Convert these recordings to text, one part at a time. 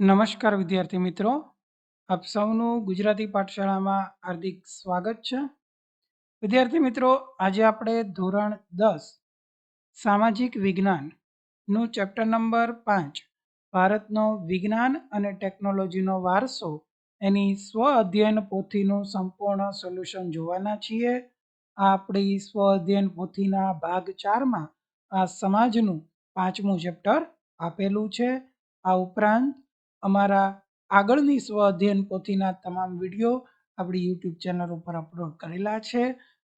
નમસ્કાર વિદ્યાર્થી મિત્રો. આપ સૌનું ગુજરાતી પાઠશાળામાં હાર્દિક સ્વાગત છે. વિદ્યાર્થી મિત્રો, આજે આપણે ધોરણ દસ, સામાજિક વિજ્ઞાનનું ચેપ્ટર નંબર પાંચ, ભારતનો વિજ્ઞાન અને ટેકનોલોજીનો વારસો, એની સ્વ અધ્યયન પોથીનું સંપૂર્ણ સોલ્યુશન જોવાના છીએ. આ આપણી સ્વ અધ્યયન પોથીના ભાગ ચારમાં આ સમાજનું પાંચમું ચેપ્ટર આપેલું છે. આ ઉપરાંત અમારા આગળની સ્વ અધ્યયન પોથીના તમામ વીડિયો આપણી યુટ્યુબ ચેનલ ઉપર અપલોડ કરેલા છે.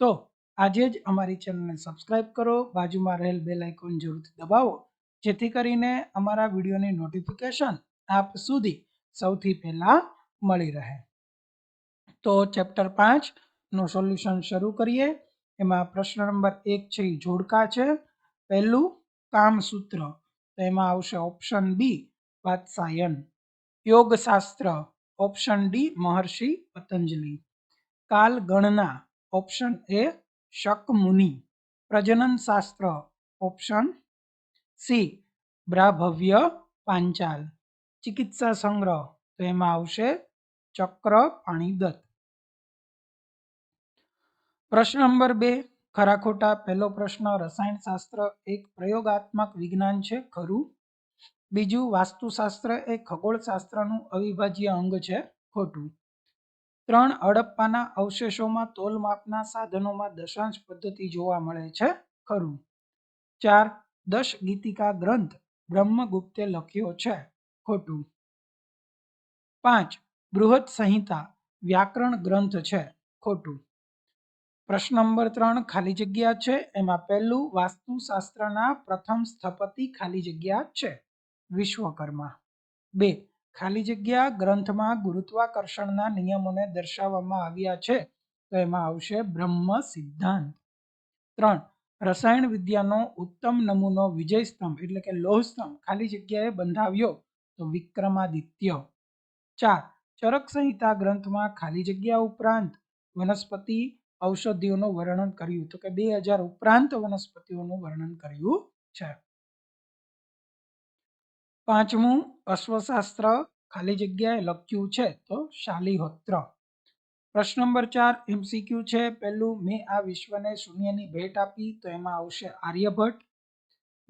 તો આજે જ અમારી ચેનલને સબસ્ક્રાઇબ કરો, બાજુમાં રહેલ બેલ આઇકોન જરૂરથી દબાવો, જેથી કરીને અમારા વિડીયોની નોટિફિકેશન આપ સુધી સૌથી પહેલાં મળી રહે. તો ચેપ્ટર પાંચનું સોલ્યુશન શરૂ કરીએ. એમાં પ્રશ્ન નંબર એક છે એ જોડકા છે. પહેલું કામસૂત્ર, તો એમાં આવશે option B Vatsyayan Yogashastra option D Maharshi Patanjali. કાલ ગણના ઓપ્શન એ શક મુનિ પ્રજનન શાસ્ત્ર ઓપ્શન સી બ્રાભવ્ય પાંચાલ. ચિકિત્સા સંગ્રહ, તો એમાં આવશે ચક્ર પાણીદત્ત. પ્રશ્ન નંબર બે, ખરા ખોટા? પહેલો પ્રશ્ન, રસાયણશાસ્ત્ર એક પ્રયોગાત્મક વિજ્ઞાન છે, ખરું? બીજું વાસ્તુશાસ્ત્ર એ ખગોળશાસ્ત્રનું અવિભાજ્ય અંગ છે ખોટું. ત્રણ હડપ્પાના અવશેષોમાં તોલ માપના સાધનોમાં દશાંશ પદ્ધતિ જોવા મળે છે ખરું. ચાર દશ ગીતિકા ગ્રંથ બ્રહ્મગુપ્તે લખ્યો છે ખોટું. પાંચ બૃહદ સંહિતા વ્યાકરણ ગ્રંથ છે ખોટું. પ્રશ્ન નંબર ત્રણ ખાલી જગ્યા છે એમાં પહેલું વાસ્તુશાસ્ત્રના પ્રથમ સ્થપતિ ખાલી જગ્યા છે વિશ્વકર્મા. બે, ખાલી જગ્યા ગ્રંથમાં ગુરુત્વાકર્ષણના નિયમોને દર્શાવવામાં આવ્યા છે, તો એમાં આવશે બ્રહ્મ સિદ્ધાંત. ત્રણ, રસાયણ વિદ્યાનો ઉત્તમ નમૂનો વિજય સ્તંભ, એટલે કે લોહ સ્તંભ, ખાલી જગ્યાએ બંધાવ્યો, તો વિક્રમાદિત્ય. ચાર, ચરક સંહિતા ગ્રંથમાં ખાલી જગ્યા ઉપરાંત વનસ્પતિ ઔષધિઓનું વર્ણન કર્યું, તો કે બે હજાર ઉપરાંત વનસ્પતિઓનું વર્ણન કર્યું છે. પાંચમું, અશ્વશાસ્ત્ર ખાલી જગ્યાએ લખ્યું છે તો શાલિહોત્ર. પ્રશ્ન નંબર ચાર એમસીક્યુ છે. પહેલું, મેં આ વિશ્વને શૂન્યની ભેટ આપી તો એમાં આવશે આર્યભટ્ટ.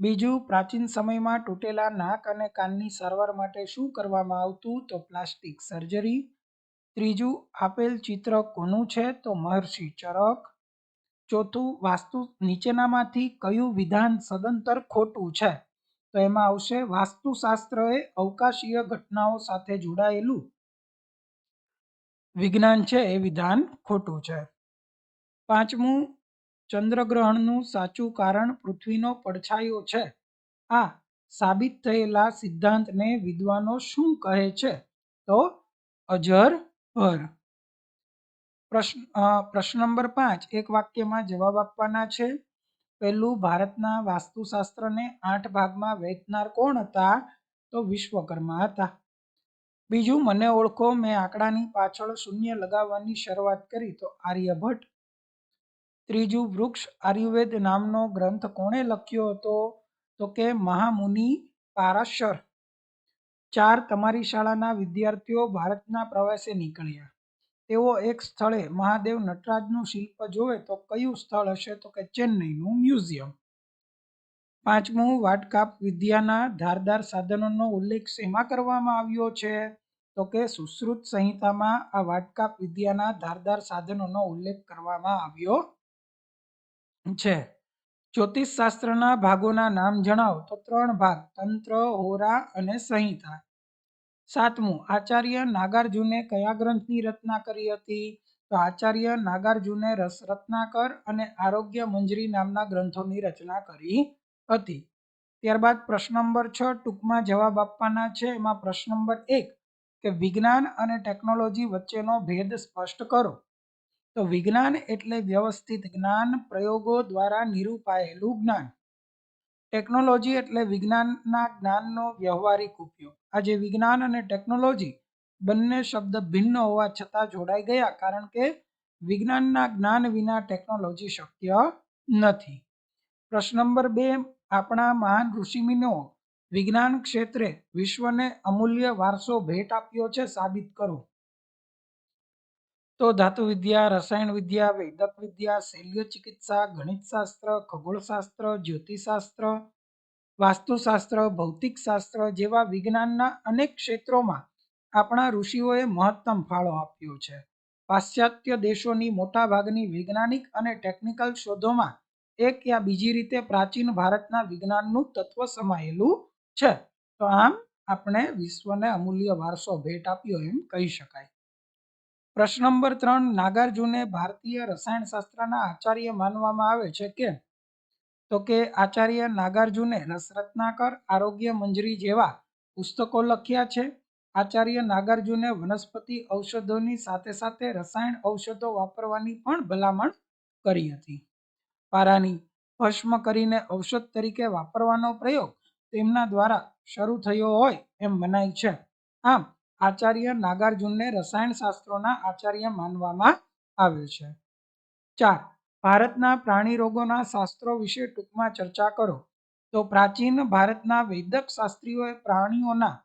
બીજું, પ્રાચીન સમયમાં તૂટેલા નાક અને કાનની સારવાર માટે શું કરવામાં આવતું તો પ્લાસ્ટિક સર્જરી. ત્રીજું, આપેલ ચિત્ર કોનું છે તો મહર્ષિ ચરક. ચોથું, વાસ્તુ નીચેનામાંથી કયું વિધાન સદંતર ખોટું છે? તો એમાં આવશે વાસ્તુશાસ્ત્ર એ અવકાશીય ઘટનાઓ સાથે જોડાયેલું વિજ્ઞાન છે એ વિધાન ખોટું છે. પાંચમું, ચંદ્રગ્રહણનું સાચું કારણ પૃથ્વીનો પડછાયો છે. આ સાબિત થયેલા સિદ્ધાંતને વિદ્વાનો શું કહે છે? તો અજર ભર. પ્રશ્ન પ્રશ્ન નંબર પાંચ, એક વાક્યમાં જવાબ આપવાના છે. પહેલું ભારતના વાસ્તુશાસ્ત્રને આઠ ભાગમાં વહેંચનાર કોણ હતા? તો વિશ્વકર્મા હતા. બીજું, મને ઓળખો, મેં આંકડાની પાછળ શૂન્ય લગાવવાની શરૂઆત કરી, તો આર્યભટ્ટ. ત્રીજું, વૃક્ષ આયુર્વેદ નામનો ગ્રંથ કોણે લખ્યો હતો? તો કે મહામુનિ પારાશર. ચાર, તમારી શાળાના વિદ્યાર્થીઓ ભારતના પ્રવાસે નીકળ્યા. તેઓ એક સ્થળે મહાદેવ નટરાજનું શિલ્પ જોવે તો કયું સ્થળ હશે? તો કે ચેન્નઈનું મ્યુઝિયમ. પાંચમું, વાટકાપ વિદ્યાના ધારદાર સાધનોનો ઉલ્લેખ શેમાં કરવામાં આવ્યો છે? તો કે સુશ્રુત સંહિતામાં આ વાટકાપ વિદ્યાના ધારદાર સાધનોનો ઉલ્લેખ કરવામાં આવ્યો છે. જ્યોતિષ શાસ્ત્રના ભાગોના નામ જણાવો. તો ત્રણ ભાગ, તંત્ર હોરા અને સંહિતા. સાતમું, આચાર્ય નાગાર્જુને કયા ગ્રંથની રચના કરી હતી? તો આચાર્ય નાગાર્જુને રસ, રત્નાકર અને આરોગ્ય મંજરી નામના ગ્રંથોની રચના કરી હતી. ત્યારબાદ પ્રશ્ન નંબર છ, ટૂંકમાં જવાબ આપવાના છે. એમાં પ્રશ્ન નંબર એક, કે વિજ્ઞાન અને ટેકનોલોજી વચ્ચેનો ભેદ સ્પષ્ટ કરો. તો વિજ્ઞાન એટલે વ્યવસ્થિત જ્ઞાન પ્રયોગો દ્વારા નિરૂપાયેલું જ્ઞાન. ટેકનોલોજી એટલે વિજ્ઞાનના જ્ઞાનનો વ્યવહારિક ઉપયોગ આજે વિજ્ઞાન અને ટેકનોલોજી બંને શબ્દ ભિન્ન હોવા છતાં જોડાઈ ગયા કારણ કે વિજ્ઞાનના જ્ઞાન વિના ટેકનોલોજી શક્ય નથી. પ્રશ્ન નંબર બે, આપણા મહાન ઋષિમિનો વિજ્ઞાન ક્ષેત્રે વિશ્વને અમૂલ્ય વારસો ભેટ આપ્યો છે સાબિત કરો. તો ધાતુ વિદ્યા રસાયણ વિદ્યા વૈદક વિદ્યા શૈલ્ય ચિકિત્સા ગણિતશાસ્ત્ર, ખગોળશાસ્ત્ર, જ્યોતિષશાસ્ત્ર, વાસ્તુશાસ્ત્ર, ભૌતિકશાસ્ત્ર જેવા વિજ્ઞાનના અનેક ક્ષેત્રોમાં આપણા ઋષિઓએ મહત્તમ ફાળો આપ્યો છે. પાશ્ચાત્ય દેશોની મોટાભાગની વૈજ્ઞાનિક અને ટેકનિકલ શોધોમાં એક યા બીજી રીતે પ્રાચીન ભારતના વિજ્ઞાનનું તત્વ સમાયેલું છે. તો આમ, આપણે વિશ્વને અમૂલ્ય વારસો ભેટ આપ્યો એમ કહી શકાય. પ્રશ્ન નંબર ત્રણ, નાગાર્જુને ભારતીય રસાયણશાસ્ત્રના આચાર્ય માનવામાં આવે છે કે? તો કે આચાર્ય નાગાર્જુને રસરત્નાકર આરોગ્ય મંજરી જેવા પુસ્તકો લખ્યા છે. આચાર્ય નાગાર્જુને વનસ્પતિ ઔષધોની સાથે સાથે રસાયણ ઔષધો વાપરવાની પણ ભલામણ કરી હતી. પારાની ભસ્મ કરીને ઔષધ તરીકે વાપરવાનો પ્રયોગ તેમના દ્વારા શરૂ થયો હોય એમ મનાય છે. આમ આચાર્ય નાગાર્જુનને રસાયણશાસ્ત્રોના આચાર્ય માનવામાં આવે છે. ચાર, ભારતના પ્રાણી રોગોના શાસ્ત્રો વિશે ટૂંકમાં ચર્ચા કરો. તો પ્રાચીન ભારતના વૈદક શાસ્ત્રીઓએ પ્રાણીઓના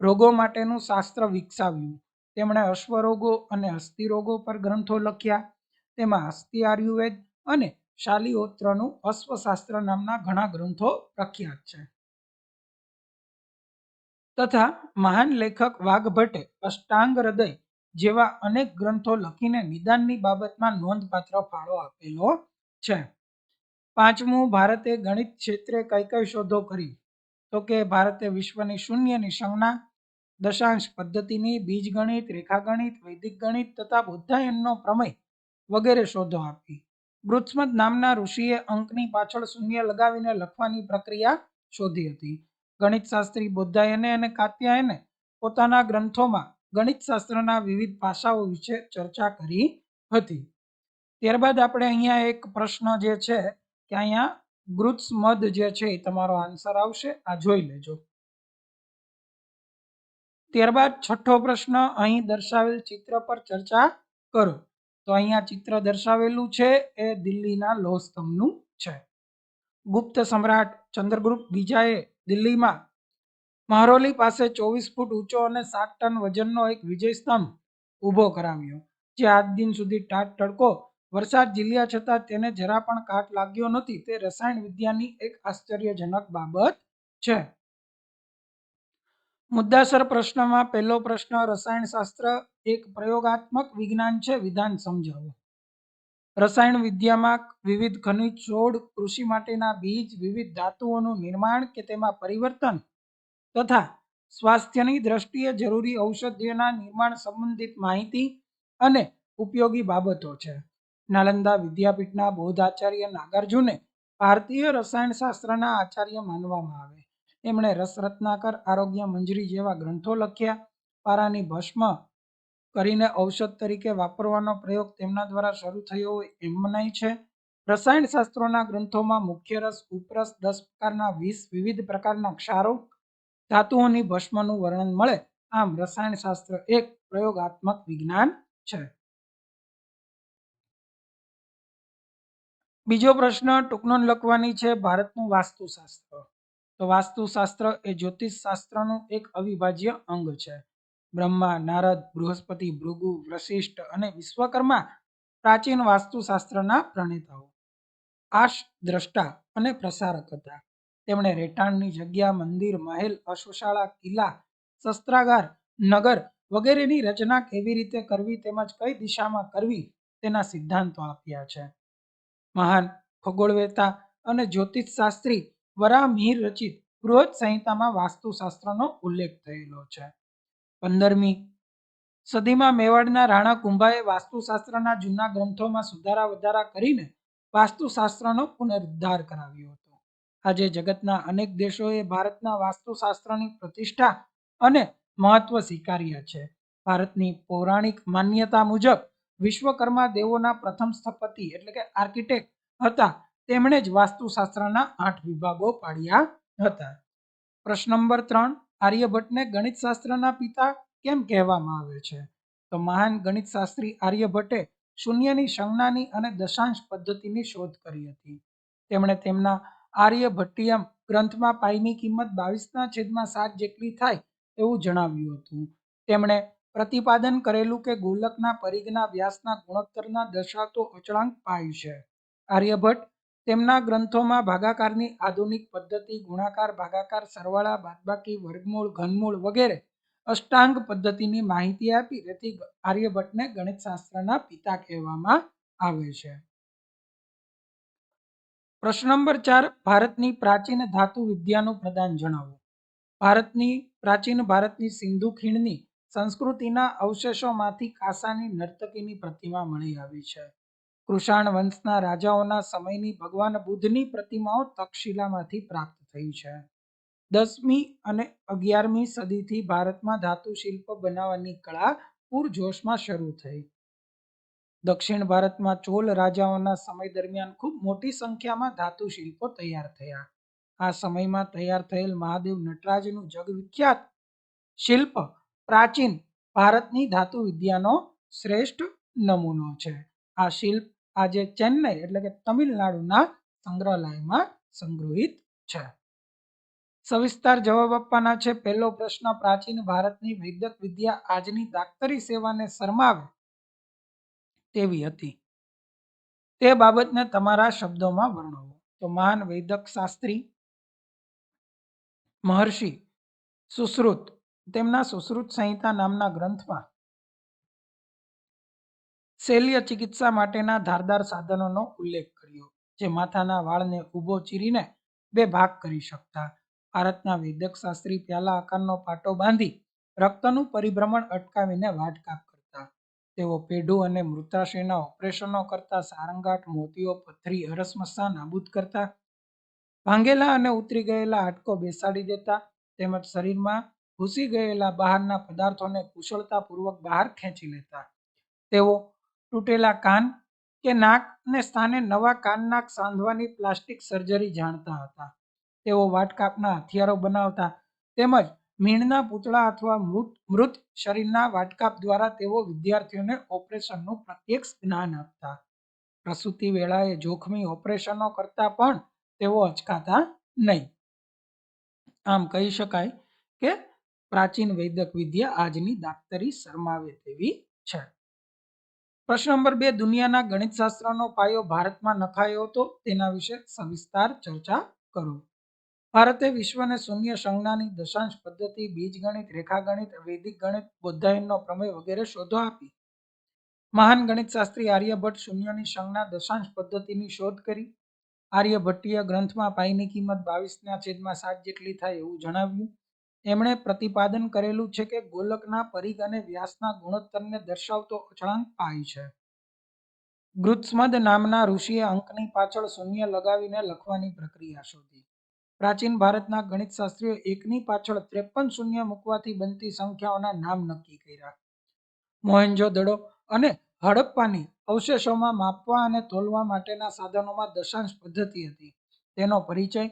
રોગો માટેનું શાસ્ત્ર વિકસાવ્યું. તેમણે અશ્વરોગો અને હસ્તિરોગો પર ગ્રંથો લખ્યા. તેમાં હસ્તી આયુર્વેદ અને શાલિહોત્રનું અશ્વશાસ્ત્ર નામના ઘણા ગ્રંથો પ્રખ્યાત છે. તથા મહાન લેખક વાઘભટ્ટે અષ્ટાંગ હૃદય જેવા અનેક ગ્રંથો લખીને નિદાનની બાબતમાં નોંધપાત્ર ફાળો આપેલો છે. પાંચમું, ભારતે ગણિત ક્ષેત્રે કઈ કઈ શોધો કરી? તો કે ભારતે વિશ્વની શૂન્યની સંજ્ઞા દશાંશ પદ્ધતિની બીજગણિત, રેખાગણિત, વૈદિક ગણિત તથા બુદ્ધાયનનો પ્રમેય વગેરે શોધો આપી. વૃત્સમત નામના ઋષિએ અંકની પાછળ શૂન્ય લગાવીને લખવાની પ્રક્રિયા શોધી હતી. ગણિતશાસ્ત્રી બૌદ્ધાયને અને કાત્યાયને પોતાના ગ્રંથોમાં ગણિતશાસ્ત્રના વિવિધ પાસાઓ વિશે ચર્ચા કરી હતી. ત્યારબાદ આપણે અહીંયા એક પ્રશ્ન જે છે કે અહીંયા ગૃત્સમદ જે છે એ તમારો આન્સર આવશે. આ જોઈ લેજો. ત્યારબાદ છઠ્ઠો પ્રશ્ન, અહીં દર્શાવેલ ચિત્ર પર ચર્ચા કરો. તો અહીંયા ચિત્ર દર્શાવેલું છે, એ દિલ્હીના લોહ સ્તંભનું છે. ગુપ્ત સમ્રાટ ચંદ્રગુપ્ત બીજાએ દિલ્હીમાં. મહરોલી પાસે ચોવીસ ફૂટ ઊંચો અને સાત ટન વજનનો એક વિજય સ્તંભ ઊભો કરાવ્યો, જે આજ દિન સુધી ટાટ તડકો, વરસાદ ઝીલ્યા છતાં તેને જરા પણ કાટ લાગ્યો નથી. તે રસાયણ વિદ્યાની એક આશ્ચર્યજનક બાબત છે. મુદ્દાસર પ્રશ્નમાં પહેલો પ્રશ્ન રસાયણશાસ્ત્ર એક પ્રયોગાત્મક વિજ્ઞાન છે. વિધાન સમજાવો. રસાયણ વિદ્યામાં વિવિધ ખનિજ છોડ, કૃષિ માટેના બીજ, વિવિધ ધાતુઓનું નિર્માણ કે તેમાં પરિવર્તન તથા સ્વાસ્થ્યની દ્રષ્ટિએ જરૂરી ઔષધિઓના નિર્માણ સંબંધિત માહિતી અને ઉપયોગી બાબતો છે. નાલંદા વિદ્યાપીઠના બૌદ્ધ આચાર્ય નાગાર્જુને ભારતીય રસાયણશાસ્ત્રના આચાર્ય માનવામાં આવે. એમણે રસરત્નાકર આરોગ્ય મંજરી જેવા ગ્રંથો લખ્યા, પારાની ભસ્મ કરીને ઔષધ તરીકે વાપરવાનો પ્રયોગ તેમના દ્વારા શરૂ થયો હોય એમ મનાય છે. રસાયણ ગ્રંથોમાં મુખ્ય રસ, ઉપરસ દસ પ્રકારના વીસ વિવિધ પ્રકારના ક્ષારો, ધાતુઓની ભસ્મનું વર્ણન મળે. આમ રસાયણ એક પ્રયોગાત્મક વિજ્ઞાન છે. બીજો પ્રશ્ન ટૂંકનોંધ લખવાની છે ભારતનું વાસ્તુશાસ્ત્ર. તો વાસ્તુશાસ્ત્ર એ જ્યોતિષ શાસ્ત્રનું એક અવિભાજ્ય અંગ છે. બ્રહ્મા, નારદ, બૃહસ્પતિ, ભૃગુ વશિષ્ઠ અને વિશ્વકર્મા પ્રાચીન વાસ્તુશાસ્ત્રના પ્રણેતાઓ. આશ દ્રષ્ટા અને પ્રસારક હતા તેમણે રહેઠાણની જગ્યા, મંદિર, મહેલ, અશ્વશાળા, કિલ્લા, શસ્ત્રાગાર, નગર વગેરેની રચના કેવી રીતે કરવી તેમજ કઈ દિશામાં કરવી તેના સિદ્ધાંતો આપ્યા છે. મહાન ખગોળવેતા અને જ્યોતિષ શાસ્ત્રી વરામિહિર રચિત બૃહદ સંહિતામાં વાસ્તુશાસ્ત્રનો ઉલ્લેખ થયેલો છે. પંદરમી સદીમાં મેવાડના રાણા કુંભાએ વાસ્તુશાસ્ત્રના જૂના ગ્રંથોમાં સુધારા વધારા કરીને વાસ્તુશાસ્ત્રનો પુનરુદ્ધાર કરાવ્યો હતો. આજે જગતના અનેક દેશોએ ભારતના વાસ્તુશાસ્ત્રની પ્રતિષ્ઠા અને મહત્વ સ્વીકાર્યા છે. ભારતની પૌરાણિક માન્યતા મુજબ વિશ્વકર્મા દેવોના પ્રથમ સ્થપતિ એટલે કે આર્કિટેક્ટ હતા તેમણે જ વાસ્તુશાસ્ત્રના આઠ વિભાગો પાડ્યા હતા. પ્રશ્ન નંબર ત્રણ આર્યભટ્ટને ગણિતશાસ્ત્રના પિતા કેમ કહેવામાં આવે છે? તો મહાન ગણિતશાસ્ત્રી આર્યભટ્ટે શૂન્યની સંજ્ઞાની અને દશાંશ પદ્ધતિની શોધ કરી હતી. તેમણે તેમના આર્યભટ્ટિયમ ગ્રંથમાં પાઈની કિંમત બાવીસના છેદમાં સાત જેટલી થાય એવું જણાવ્યું હતું. તેમણે પ્રતિપાદન કરેલું કે ગોલકના પરિઘના વ્યાસના ગુણોત્તરના દર્શાવતો અચળાંક પાય છે. આર્યભટ્ટ તેમના ગ્રંથોમાં ભાગાકારની આધુનિક પદ્ધતિ, ગુણાકાર, ભાગાકાર, સરવાળા, બાદબાકી, વર્ગમૂળ, ઘનમૂળ વગેરે અષ્ટાંગ પદ્ધતિની માહિતી આપી તેથી આર્યભટ્ટને ગણિતશાસ્ત્રના પિતા કહેવામાં આવે છે. પ્રશ્ન નંબર ચાર, ભારતની પ્રાચીન ધાતુ વિદ્યાનું પ્રદાન જણાવો. ભારતની પ્રાચીન ભારતની સિંધુ ખીણની સંસ્કૃતિના અવશેષોમાંથી કાંસાની નર્તકીની પ્રતિમા મળી આવી છે. કૃષાણ વંશના રાજાઓના સમયની ભગવાન બુદ્ધની પ્રતિમાઓ તક્ષશિલામાંથી પ્રાપ્ત થઈ છે. દસમી અને અગિયારમી સદીથી ભારતમાં ધાતુ શિલ્પ બનાવવાની કળા પૂરજોશમાં શરૂ થઈ. દક્ષિણ ભારતમાં ચોલ રાજાઓના સમય દરમિયાન ખૂબ મોટી સંખ્યામાં ધાતુ શિલ્પો તૈયાર થયા. આ સમયમાં તૈયાર થયેલ મહાદેવ નટરાજનું જગવિખ્યાત શિલ્પ પ્રાચીન ભારતની ધાતુ વિદ્યાનો શ્રેષ્ઠ નમૂનો છે. આ શિલ્પ આજે ચેન્નઈ એટલે કે તમિલનાડુના સંગ્રહાલયમાં સંગ્રહિત છે. સવિસ્તાર જવાબ આપવાના છે. પહેલો પ્રશ્ન, પ્રાચીન ભારતની વૈદક વિદ્યા આજની દાક્તરી સેવાને શરમાવે તેવી હતી. તે બાબતને તમારા શબ્દોમાં વર્ણવો. તો મહાન વૈદક શાસ્ત્રી, મહર્ષિ, સુશ્રુત, તેમના સુશ્રુત સંહિતા નામના ગ્રંથમાં શૈલ્ય ચિકિત્સા માટેના ધારદાર સાધનોનો ઉલ્લેખ કર્યો, જે માથાના વાળને ઊભો ચીરીને બે ભાગ કરી શકતા. ભારતના વૈદક શાસ્ત્રી પ્યાલા આકારનો પાટો બાંધી રક્તનું પરિભ્રમણ અટકાવીને વાટકાપ કરતા. તેઓ પેઢું અને મૃતાશયના ઓપરેશનો કરતા સારંગાટ મોતીઓ, પથરી અરસમસા નાબૂદ કરતા. ભાંગેલા અને ઉતરી ગયેલા હાડકો બેસાડી દેતા તેમજ શરીરમાં ઘૂસી ગયેલા બહારના પદાર્થોને કુશળતાપૂર્વક બહાર ખેંચી લેતા. તેઓ તૂટેલા કાન કે નાકને સ્થાને નવા કાન નાક સાંધવાની પ્લાસ્ટિક સર્જરી જાણતા હતા. તેઓ વાટકાપના હથિયારો બનાવતા તેમજ મીણના પૂતળા અથવા મૃત મૃત શરીરના વાટકાપ દ્વારા તેઓ વિદ્યાર્થીઓને ઓપરેશનનું પ્રત્યક્ષ જ્ઞાન આપતા. પ્રસૂતિ વેળાએ જોખમી ઓપરેશનો કરતા પણ તેઓ અચકાતા નહીં. આમ કહી શકાય કે પ્રાચીન વૈદક વિદ્યા આજની દાક્તરી શરમાવે તેવી છે. પ્રશ્ન નંબર બે, દુનિયાના ગણિતશાસ્ત્રનો પાયો ભારતમાં નખાયો હતો તેના વિશે સવિસ્તાર ચર્ચા કરો. ભારતે વિશ્વને શૂન્ય સંજ્ઞાની દશાંશ પદ્ધતિ, બીજગણિત, રેખાગણિત, વૈદિક ગણિત, બૌદ્ધાયનનો પ્રમેય વગેરે શોધો આપી. મહાન ગણિતશાસ્ત્રી આર્યભટ્ટ શૂન્યની સંજ્ઞા દશાંશ પદ્ધતિની શોધ કરી. આર્યભટ્ટીય ગ્રંથમાં પાઈની કિંમત બાવીસના છેદમાં સાત જેટલી થાય એવું જણાવ્યું. એમણે પ્રતિપાદન કરેલું છે કે ગોલકના પરિઘ અને વ્યાસના ગુણોત્તરને દર્શાવતો અચળાંક પાય છે. ગૃત્સ્મદ નામના ઋષિએ અંકની પાછળ શૂન્ય લગાવીને લખવાની પ્રક્રિયા શોધી. પ્રાચીન ભારતના ગણિતશાસ્ત્રીઓ એકની પાછળ ત્રેપન શૂન્ય મૂકવાથી બનતી સંખ્યાઓના નામ નક્કી કર્યા. મોહેન્જો દડો અને હડપ્પાની અવશેષોમાં માપવા અને તોલવા માટેના સાધનોમાં દશાંશ પદ્ધતિ હતી. તેનો પરિચય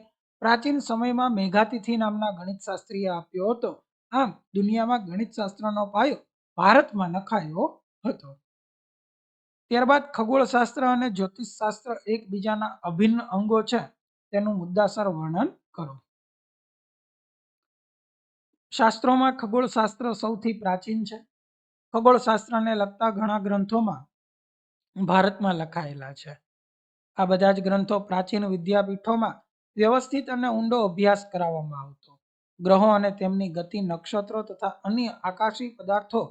પ્રાચીન સમયમાં મેઘાતિથિ નામના ગણિતશાસ્ત્રીએ આપ્યો હતો. આમ, દુનિયામાં ગણિતશાસ્ત્રનો પાયો ભારતમાં નખાયો હતો. ત્યારબાદ ખગોળશાસ્ત્ર અને જ્યોતિષશાસ્ત્ર એકબીજાના અભિન્ન અંગો છે. તેનું મુદ્દાસર વર્ણન કરો. શાસ્ત્રોમાં ખગોળશાસ્ત્ર સૌથી પ્રાચીન છે. ખગોળશાસ્ત્રને લગતા ઘણા ગ્રંથોમાં ભારતમાં લખાયેલા છે. આ બધા જ ગ્રંથો પ્રાચીન વિદ્યાપીઠોમાં વ્યવસ્થિત અને ઊંડો અભ્યાસ કરાવવામાં આવતો. ગ્રહો અને તેમની ગતિ, નક્ષત્રો તથા અન્ય આકાશી પદાર્થો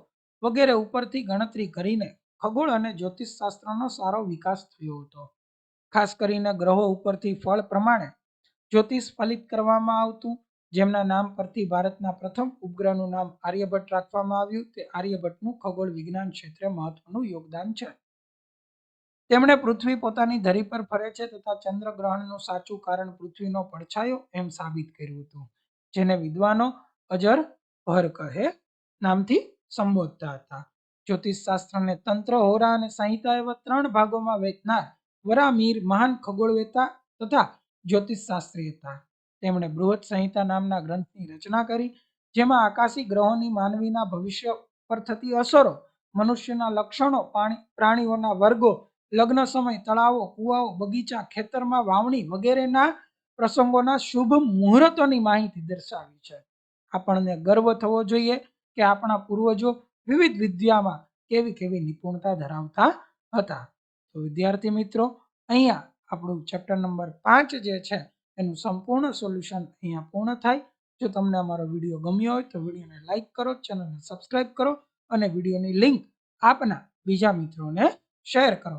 વગેરે ઉપરથી ગણતરી કરીને ખગોળ અને જ્યોતિષશાસ્ત્રનો સારો વિકાસ થયો હતો. ખાસ કરીને ગ્રહો ઉપરથી ફળ પ્રમાણે જ્યોતિષ ફલિત કરવામાં આવતું, જેમના નામ પરથી ભારતના પ્રથમ ઉપગ્રહનું નામ આર્યભટ્ટ રાખવામાં આવ્યું. તે આર્યભટ્ટનું ખગોળ વિજ્ઞાન ક્ષેત્રે મહત્વનું યોગદાન છે. તેમણે પૃથ્વી પોતાની ધરી પર ફરે છે તથા ચંદ્રગ્રહણનું સાચું કારણ પૃથ્વીનો પડછાયો એમ સાબિત કર્યું હતું, જેને વિદ્વાનો અજર ભર કહે નામથી સંબોધતા હતા. જ્યોતિષશાસ્ત્રને તંત્ર હોરા અને સંહિતા એવા ત્રણ ભાગોમાં વહેંચનાર વરામીર મહાન ખગોળવેતા તથા જ્યોતિષશાસ્ત્રી હતા. તેમણે બૃહદ સંહિતા નામના ગ્રંથની રચના કરી, જેમાં આકાશી ગ્રહોની માનવીના ભવિષ્ય પર થતી અસરો, મનુષ્યના લક્ષણો પ્રાણીઓના વર્ગો લગ્ન સમય, તળાવો, કુવાઓ, બગીચા, ખેતરમાં વાવણી વગેરેના પ્રસંગોના શુભ મુહૂર્તોની માહિતી દર્શાવી છે. આપણને ગર્વ થવો જોઈએ કે આપણા પૂર્વજો વિવિધ વિદ્યામાં કેવી કેવી નિપુણતા ધરાવતા હતા. તો વિદ્યાર્થી મિત્રો, અહીંયા આપણું ચેપ્ટર નંબર પાંચ જે છે, એનું સંપૂર્ણ સોલ્યુશન અહીંયા પૂર્ણ થાય. જો તમને અમારો વીડિયો ગમ્યો હોય તો વિડીયોને લાઇક કરો, ચેનલને સબસ્ક્રાઇબ કરો અને વિડીયોની લિંક આપના બીજા મિત્રોને શેર કરો.